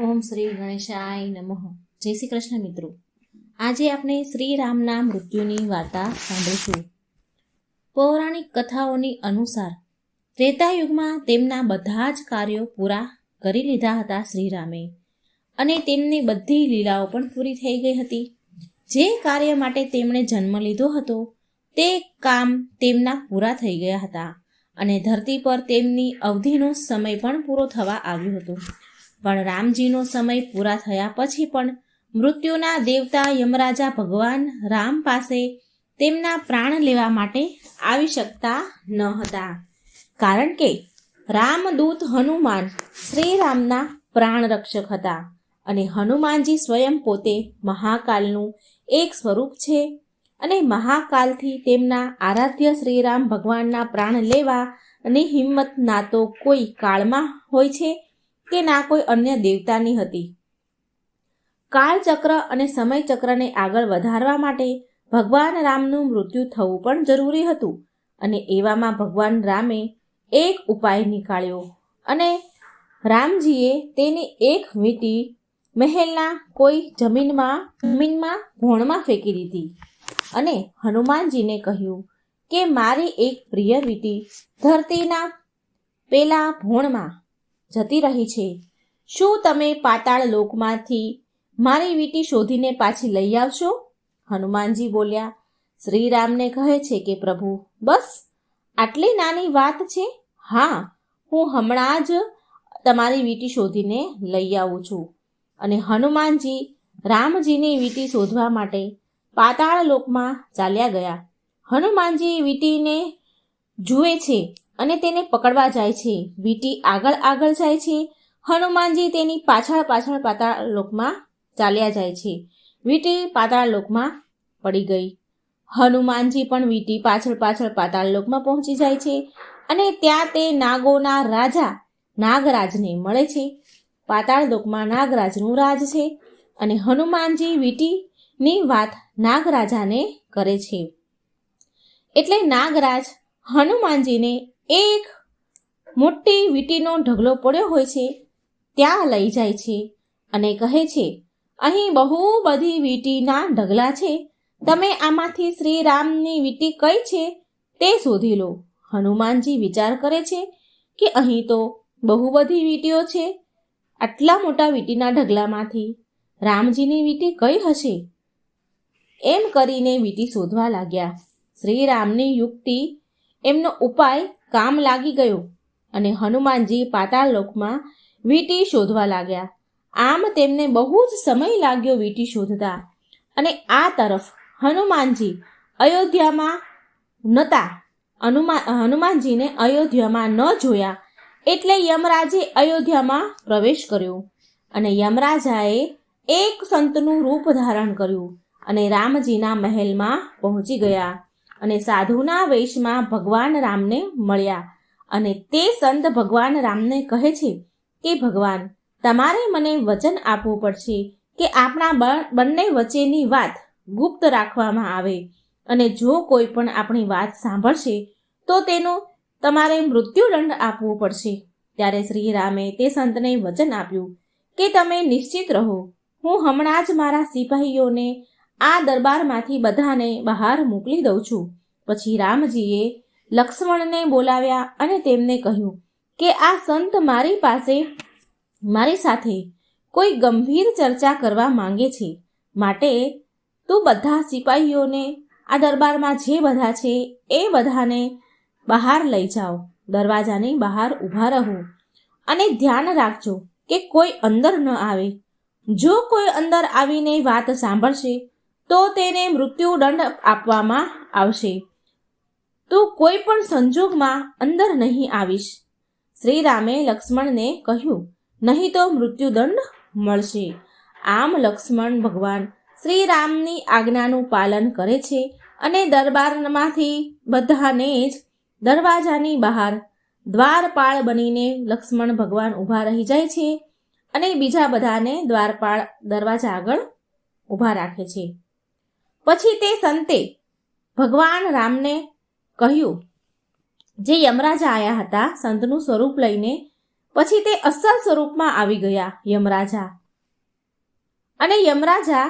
ઓમ શ્રી ગણેશાય નમઃ. જય શ્રી કૃષ્ણ મિત્રો. આજે આપણે શ્રી રામના મૃત્યુની વાર્તા સાંભળીશું. પૌરાણિક કથાઓની અનુસાર ત્રેતાયુગમાં તેમના બધા જ કાર્યો પૂરા કરી લીધા હતા શ્રીરામે અને તેમની બધી લીલાઓ પણ પૂરી થઈ ગઈ હતી. જે કાર્ય માટે તેમણે જન્મ લીધો હતો તે કામ તેમના પૂરા થઈ ગયા હતા અને ધરતી પર તેમની અવધિનો સમય પણ પૂરો થવા આવ્યો હતો. પણ રામજીનો સમય પૂરા થયા પછી પણ મૃત્યુના દેવતા યમરાજા ભગવાન રામ પાસે તેમના પ્રાણ લેવા માટે આવી શકતા ન હતા. કારણ કે રામદૂત હનુમાન શ્રીરામના પ્રાણ રક્ષક હતા અને હનુમાનજી સ્વયં પોતે મહાકાલનું એક સ્વરૂપ છે અને મહાકાલથી તેમના આરાધ્ય શ્રીરામ ભગવાનના પ્રાણ લેવા અને હિંમત ના તો કોઈ કાળમાં હોય છે કે ના કોઈ અન્ય દેવતાની હતી. કાળચક્ર અને સમયચક્રને આગળ વધારવા માટે ભગવાન રામનું મૃત્યુ થવું પણ જરૂરી હતું અને એવામાં ભગવાન રામે એક ઉપાય નીકાળ્યો અને રામજીએ તેની એક વીંટી મહેલના કોઈ જમીનમાં જમીનમાં, ભોણમાં ફેંકી દીધી અને હનુમાનજીને કહ્યું કે મારી એક પ્રિય વીંટી ધરતીના પેલા ભોણમાં જતી રહી છે. શું તમે પાતાળ લોકમાંથી મારી વીટી શોધીને પાછી લઈ આવશો? હનુમાનજી બોલ્યા, શ્રીરામને કહે છે કે પ્રભુ, બસ, આટલી નાની વાત છે? હા, હું હમણાં જ તમારી વીટી શોધીને લઈ આવું છું. અને હનુમાનજી રામજીની વીટી શોધવા માટે પાતાળ લોકમાં ચાલ્યા ગયા. હનુમાનજી વીટીને જુએ છે અને તેને પકડવા જાય છે. વીંટી આગળ આગળ જાય છે. હનુમાનજી તેની પાછળ પાછળ પાતાળ લોકમાં ચાલ્યા જાય છે. વીંટી પાતાળ લોકમાં પડી ગઈ. હનુમાનજી પણ વીંટી પાછળ પાછળ પાતાળ લોકમાં પહોંચી જાય છે અને ત્યાં તે નાગોના રાજા નાગરાજને મળે છે. પાતાળ લોકમાં નાગરાજનું રાજ છે અને હનુમાનજી વીંટીની વાત નાગરાજાને કરે છે. એટલે નાગરાજ હનુમાનજીને એક મોટી વીટીનો ઢગલો પડ્યો હોય છે, ત્યાં લઈ જાય છે અને કહે છે, અહીં બહુ બધી વીંટીના ઢગલા છે. તમે આમાંથી શ્રી રામની વીટી કઈ છે તે શોધી લો. હનુમાનજી વિચાર કરે છે કે અહીં તો બહુ બધી વીંટીઓ છે. આટલા મોટા વીટીના ઢગલામાંથી રામજીની વીટી કઈ હશે? એમ કરીને વીંટી શોધવા લાગ્યા. શ્રીરામની યુક્તિ, એમનો ઉપાય કામ લાગી ગયું અને હનુમાનજી પાતાળ લોકમાં વીંટી શોધવા લાગ્યા. આમ તેમને બહુ જ સમય લાગ્યો વીંટી શોધતા અને આ તરફ હનુમાનજી અયોધ્યામાં નહોતા. હનુમાન હનુમાનજીને અયોધ્યામાં ન જોયા એટલે યમરાજે અયોધ્યામાં પ્રવેશ કર્યો અને યમરાજાએ એક સંતનું રૂપ ધારણ કર્યું અને રામજીના મહેલમાં પહોંચી ગયા. અને સાધુના વેશમાં ભગવાન રામને મળ્યા. અને તે સંત ભગવાન રામને કહે છે કે, ભગવાન, તમારે મને વચન આપવું પડશે કે આપણા બંને વચ્ચેની વાત ગુપ્ત રાખવામાં આવે. અને જો કોઈ પણ આપણી વાત સાંભળશે, તો તેનો તમારે મૃત્યુદંડ આપવો પડશે. ત્યારે શ્રી રામે તે સંતને વચન આપ્યું કે, તમે નિશ્ચિત રહો. હું હમણાં જ મારા સિપાહીઓને આ દરબારમાંથી બધાને બહાર મોકલી દઉં છું. પછી રામજીએ લક્ષ્મણને બોલાવ્યા અને તેમને કહ્યું કે, આ સંત મારી પાસે, મારી સાથે કોઈ ગંભીર ચર્ચા કરવા માંગે છે. માટે તું બધા સિપાહીઓને આ દરબારમાં જે બધા છે એ બધાને બહાર લઈ જાઓ. દરવાજાની બહાર ઊભા રહો અને ધ્યાન રાખજો કે કોઈ અંદર ન આવે. જો કોઈ અંદર આવીને વાત સાંભળશે તો તેને મૃત્યુદંડ આપવામાં આવશે. તું કોઈ પણ સંજોગમાં અંદર નહીં આવીશ. શ્રીરામે લક્ષ્મણને કહ્યું, નહીં તો મૃત્યુદંડ મળશે. આમ લક્ષ્મણ ભગવાન શ્રીરામની આજ્ઞાનું પાલન કરે છે અને દરબારમાંથી બધાને જ દરવાજાની બહાર દ્વારપાળ બનીને લક્ષ્મણ ભગવાન ઊભા રહી જાય છે અને બીજા બધાને દ્વારપાળ દરવાજા આગળ ઊભા રાખે છે. પછી તે સંતે ભગવાન રામને કહ્યું, જે યમરાજા આવ્યા હતા, સંતનું સ્વરૂપ લઈને પછી તે અસલ સ્વરૂપમાં આવી ગયા, યમરાજા. અને યમરાજા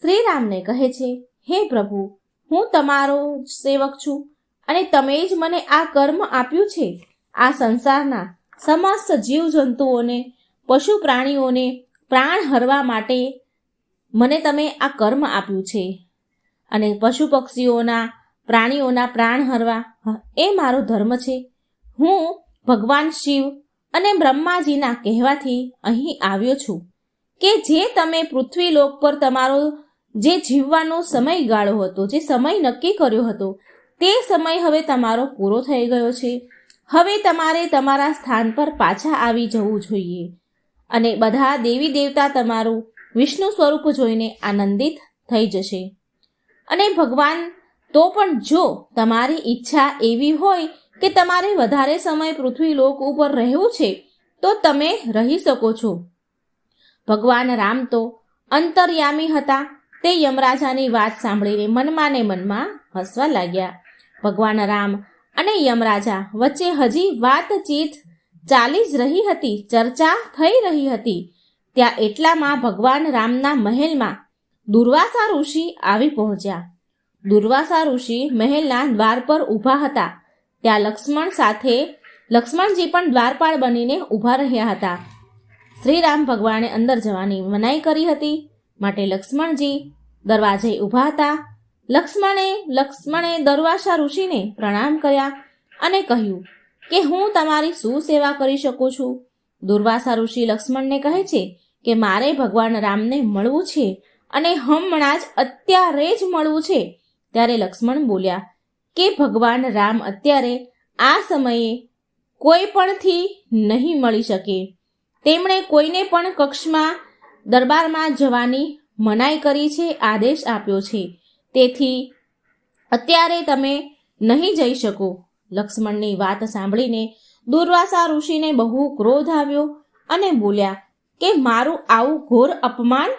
શ્રીરામને કહે છે, હે પ્રભુ, હું તમારો સેવક છું અને તમે જ મને આ કર્મ આપ્યું છે. આ સંસારના સમસ્ત જીવજંતુઓને પશુ પ્રાણીઓને પ્રાણ હરવા માટે મને તમે આ કર્મ આપ્યું છે. અને પશુ પક્ષીઓના પ્રાણીઓના પ્રાણ હરવા. એ મારો ધર્મ છે. હું ભગવાન શિવ અને બ્રહ્માજીના કહેવાથી અહીં આવ્યો છું કે જે તમે પૃથ્વી લોક પર તમારો જે જીવવાનો સમયગાળો હતો, જે સમય નક્કી કર્યો હતો, તે સમય હવે તમારો પૂરો થઈ ગયો છે. હવે તમારે તમારા સ્થાન પર પાછા આવી જવું જોઈએ અને બધા દેવી દેવતા તમારું વિષ્ણુ સ્વરૂપ જોઈને આનંદિત થઈ જશે. અને ભગવાન, તો પણ જો તમારી ઈચ્છા એવી હોય કે તમારે વધારે સમય પૃથ્વી લોક ઉપર રહેવું છે, તો તમે રહી શકો છો. ભગવાન રામ તો અંતર્યામી હતા. તે યમરાજાની વાત સાંભળીને મનમાં ને મનમાં હસવા લાગ્યા. ભગવાન રામ અને યમરાજા વચ્ચે હજી વાતચીત ચાલી જ રહી હતી, ચર્ચા થઈ રહી હતી. ત્યાં એટલામાં ભગવાન રામના મહેલમાં દુર્વાસા ઋષિ આવી પહોંચ્યા. દુર્વાસા ઋષિ મહેલના દ્વાર પર ઊભા હતા. ત્યાં લક્ષ્મણ સાથે, લક્ષ્મણજી પણ દ્વારપાળ બનીને ઊભા રહ્યા હતા. શ્રી રામ ભગવાને અંદર જવાની મનાઈ કરી હતી. માટે લક્ષ્મણજી દરવાજે ઊભા હતા. લક્ષ્મણે લક્ષ્મણે દરવાસા ઋષિને પ્રણામ કર્યા અને કહ્યું કે હું તમારી શું સેવા કરી શકું છું. દુર્વાસા ઋષિ લક્ષ્મણને કહે છે કે મારે ભગવાન રામને મળવું છે. અને હમણાં જ અત્યારે જ મળવું છે. ત્યારે લક્ષ્મણ બોલ્યા, કે ભગવાન રામ અત્યારે આ સમયે કોઈ પણથી નહીં મળી શકે. તેમણે કોઈને પણ કક્ષમાં દરબારમાં જવાની મનાઈ કરી છે, આદેશ આપ્યો છે. તેથી અત્યારે તમે નહીં જઈ શકો. લક્ષ્મણની વાત સાંભળીને દુર્વાસા ઋષિને બહુ ક્રોધ આવ્યો અને બોલ્યા, કે મારું આવું ઘોર અપમાન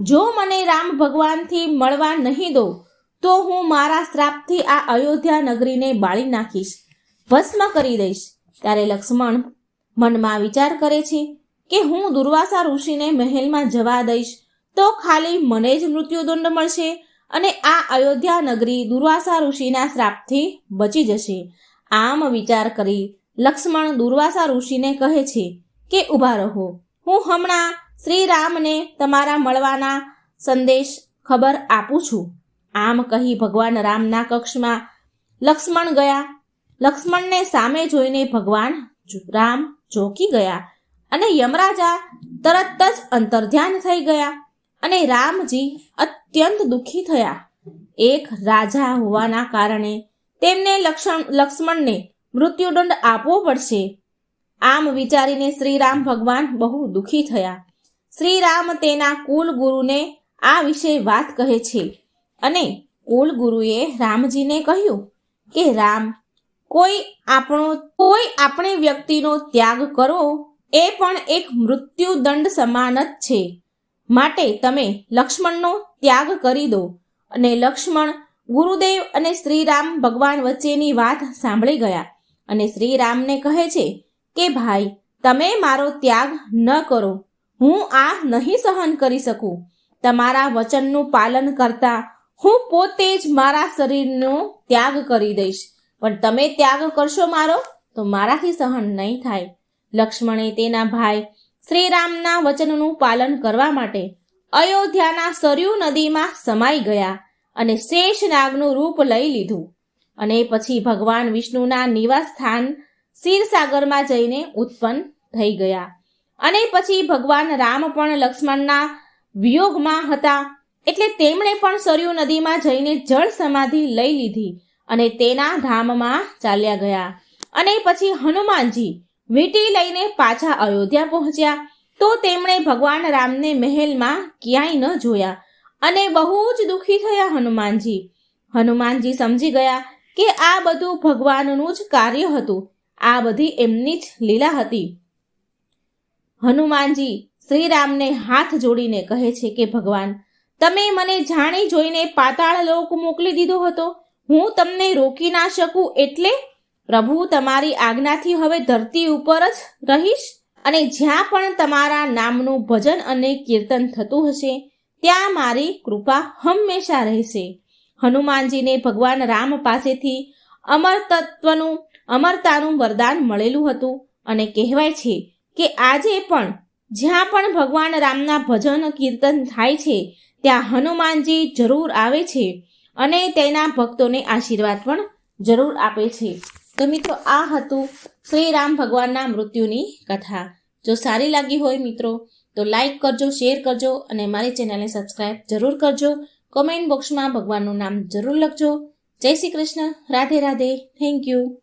જો મને રામ ભગવાનથી મળવા નહીં દો, તો હું મારા શ્રાપથી આ અયોધ્યા નગરીને બાળી નાખીશ. ભસ્મ કરી દઈશ. ત્યારે લક્ષ્મણ મનમાં વિચાર કરે છે કે હું દુર્વાસા ઋષિને મહેલમાં જવા દઈશ, તો ખાલી મને જ મૃત્યુદંડ મળશે અને આ અયોધ્યા નગરી દુર્વાસા ઋષિના શ્રાપથી બચી જશે. આમ વિચાર કરી લક્ષ્મણ દુર્વાસા ઋષિને કહે છે કે ઊભા રહો. હું હમણાં શ્રીરામને તમારા મળવાના સંદેશ ખબર આપું છું. આમ કહી ભગવાન રામના કક્ષમાં લક્ષ્મણ ગયા. લક્ષ્મણને સામે જોઈને ભગવાન રામ ચોકી ગયા અને યમરાજા તરત જ અંતર્ધ્યાન થઈ ગયા અને રામજી અત્યંત દુઃખી થયા. એક રાજા હોવાના કારણે તેમને લક્ષ્મણ લક્ષ્મણને મૃત્યુદંડ આપવો પડશે. આમ વિચારીને શ્રીરામ ભગવાન બહુ દુઃખી થયા. શ્રીરામ તેના કુલ ગુરુને આ વિશે વાત કહે છે. અને કુલ ગુરુએ રામજીને કહ્યું કે, રામ, કોઈ આપણો, કોઈ આપણે વ્યક્તિનો ત્યાગ કરો, એ પણ એક મૃત્યુદંડ સમાન જ છે. માટે તમે લક્ષ્મણનો ત્યાગ કરી દો. અને લક્ષ્મણ ગુરુદેવ અને શ્રીરામ ભગવાન વચ્ચેની વાત સાંભળી ગયા. અને શ્રીરામને કહે છે કે, ભાઈ, તમે મારો ત્યાગ ન કરો. હું આ નહીં સહન કરી શકું. તમારા વચનનું પાલન કરતા હું પોતે જ મારા શરીરનો ત્યાગ કરી દઈશ. પણ તમે ત્યાગ કરશો મારો, તો મારાથી સહન નહીં થાય. લક્ષ્મણે તેના ભાઈ શ્રીરામના વચનનું પાલન કરવા માટે અયોધ્યાના સરયુ નદીમાં સમાઈ ગયા અને શેષ નાગનું રૂપ લઈ લીધું. અને પછી ભગવાન વિષ્ણુના નિવાસ સ્થાન ક્ષીરસાગરમાં જઈને ઉત્પન્ન થઈ ગયા. અને પછી ભગવાન રામ પણ લક્ષ્મણના વિયોગમાં હતા. એટલે તેમણે પણ સરયુ નદીમાં જઈને જળ સમાધિ લઈ લીધી અને તેના ધામમાં ચાલ્યા ગયા. અને પછી હનુમાનજી વીંટી લઈને પાછા અયોધ્યા પહોંચ્યા. તો તેમણે ભગવાન રામને મહેલમાં ક્યાંય ન જોયા. અને બહુ જ દુઃખી થયા હનુમાનજી. હનુમાનજી સમજી ગયા કે આ બધું ભગવાનનું જ કાર્ય હતું. આ બધી એમની જ લીલા હતી. હનુમાનજી શ્રીરામને હાથ જોડીને કહે છે કે, ભગવાન, તમે મને જાણી જોઈને પાતાળ લોક મોકલી દીધો હતો. હું તમને રોકી ના શકું એટલે પ્રભુ તમારી આજ્ઞાથી હવે ધરતી ઉપર જ રહીશ અને જ્યાં પણ તમારા નામનું ભજન અને કીર્તન થતું હશે, ત્યાં મારી કૃપા હંમેશા રહેશે. હનુમાનજીને ભગવાન રામ પાસેથી અમર તત્વનું અમરતાનું વરદાન મળેલું હતું અને કહેવાય છે કે આજે પણ જ્યાં પણ ભગવાન રામના ભજન કીર્તન થાય છે, ત્યાં હનુમાનજી જરૂર આવે છે અને તેના ભક્તોને આશીર્વાદ પણ જરૂર આપે છે. તો મિત્રો, આ હતું શ્રી રામ ભગવાનના મૃત્યુની કથા. જો સારી લાગી હોય મિત્રો, તો લાઈક કરજો, શેર કરજો અને મારી ચેનલને સબસ્ક્રાઈબ જરૂર કરજો. કોમેન્ટ બોક્સમાં ભગવાનનું નામ જરૂર લખજો. જય શ્રી કૃષ્ણ. રાધે રાધે. Thank you.